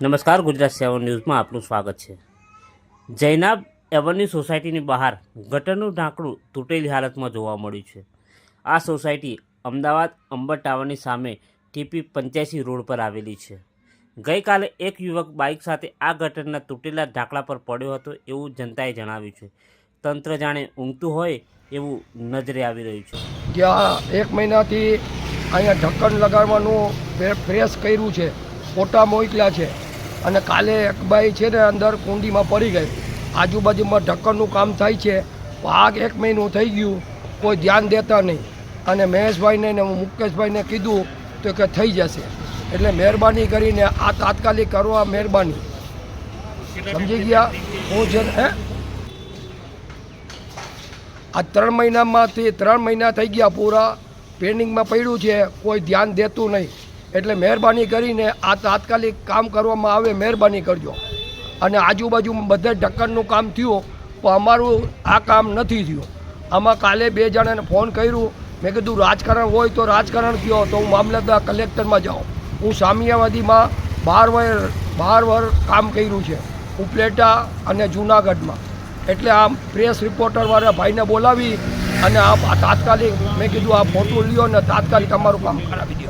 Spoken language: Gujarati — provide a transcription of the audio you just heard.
નમસ્કાર, ગુજરાત સેવન ન્યૂઝમાં આપનું સ્વાગત છે. જૈનાબ એવન્યુ સોસાયટીની બહાર ગટરનું ઢાંકણું તૂટેલી હાલતમાં જોવા મળ્યું છે. આ સોસાયટી અમદાવાદ અંબર ટાવરની સામે ટીપી પંચ્યાસી રોડ પર આવેલી છે. ગઈકાલે એક યુવક બાઇક સાથે આ ગટરના તૂટેલા ઢાંકણા પર પડ્યો હતો એવું જનતાએ જણાવ્યું છે. તંત્ર જાણે ઊંઘતું હોય એવું નજરે આવી રહ્યું છે. ત્યાં એક મહિનાથી અહીંયા ઢક્કન લગાડવાનું ફ્રેશ કર્યું છે. ફોટા મોકલ્યા છે. અને કાલે એક ભાઈ છે ને અંદર કુંડીમાં પડી ગઈ. આજુબાજુમાં ઢક્કણનું કામ થાય છે. આગ એક મહિનું થઈ ગયું, કોઈ ધ્યાન દેતા નહીં. અને મહેશભાઈને ને મુકેશભાઈને કીધું તો કે થઈ જશે. એટલે મહેરબાની કરીને આ તાત્કાલિક કરવા મહેરબાની. સમજી ગયા? હું છે હે? આ ત્રણ મહિનામાંથી ત્રણ મહિના થઈ ગયા પૂરા. પેન્ડિંગમાં પડ્યું છે, કોઈ ધ્યાન દેતું નહીં. એટલે મહેરબાની કરીને આ તાત્કાલિક કામ કરવામાં આવે, મહેરબાની કરજો. અને આજુબાજુમાં બધે ઢક્કનનું કામ થયું, પણ અમારું આ કામ નથી થયું. આમાં કાલે બે જણાને ફોન કર્યું. મેં કીધું, રાજકારણ હોય તો રાજકારણ કયો તો હું મામલતદાર કલેક્ટરમાં જાઉં. હું સામિયાવાદીમાં બાર વર બાર વર કામ કર્યું છે, ઉપલેટા અને જૂનાગઢમાં. એટલે આ પ્રેસ રિપોર્ટરવાળા ભાઈને બોલાવી અને આ તાત્કાલિક, મેં કીધું, આ ફોટો લ્યો અને તાત્કાલિક અમારું કામ કરાવી દો.